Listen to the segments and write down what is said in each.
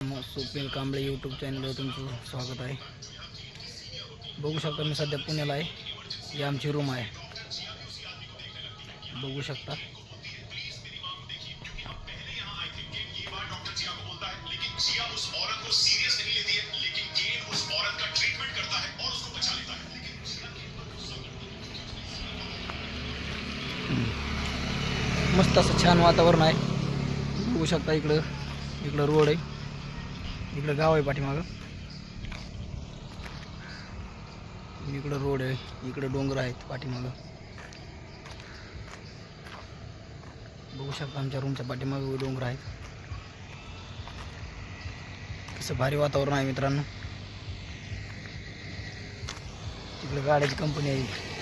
सुपील सुपेल Kamble YouTube चॅनलवर तुमचं स्वागत आहे. बघू शकता मी सध्या पुण्याला आहे. ही आमची रूम आहे. बघू शकता. मस्त असं छान वातावरण आहे. बघू शकता इकडं इकडं रोड आहे. इकडं गाव आहे पाठीमागं. इकडं रोड आहे इकडं डोंगर आहेत पाठीमागं. बघू शकता आमच्या रूमच्या पाठीमागं डोंगर आहेत. कसं भारी वातावरण आहे मित्रांनो. तिकडे गाड्याची कंपनी आहे.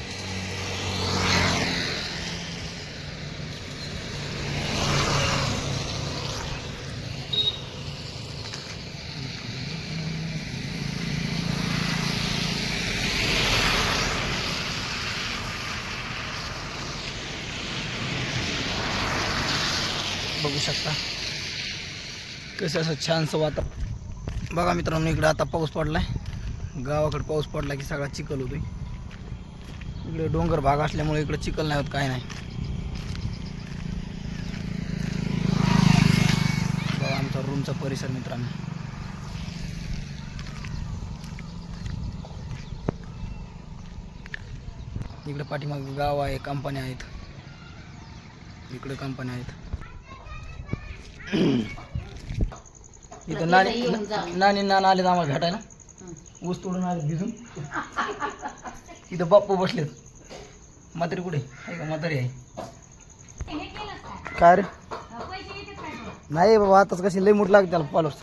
बघू शकता. कसं असं छानसं वातावरण. बघा मित्रांनो इकडे आता पाऊस पडलाय. गावाकडे पाऊस पडला की सगळा चिखल होतोय. इकडे डोंगर भाग असल्यामुळे इकडे चिखल नाही होत काय नाही. बघा आमचा रूमचा परिसर मित्रांनो. इकडे पाठीमागे गाव आहे कंपन्या आहेत. इकडे कंपन्या आहेत. इथं नाणी नाणी नाना आलेत आम्हाला भेटायला. ऊस तोडून आले भिजून. इथं बाप्पू बसलेत. म्हातारी कुठे? आहे का म्हातारी आहे? काय रे? नाही बाबा आताच कशी लई मूठ लागते त्याला फॉलोअर्स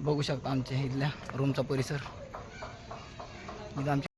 बघू शकता आमच्या इथल्या रूमचा परिसर. इथं आमच्या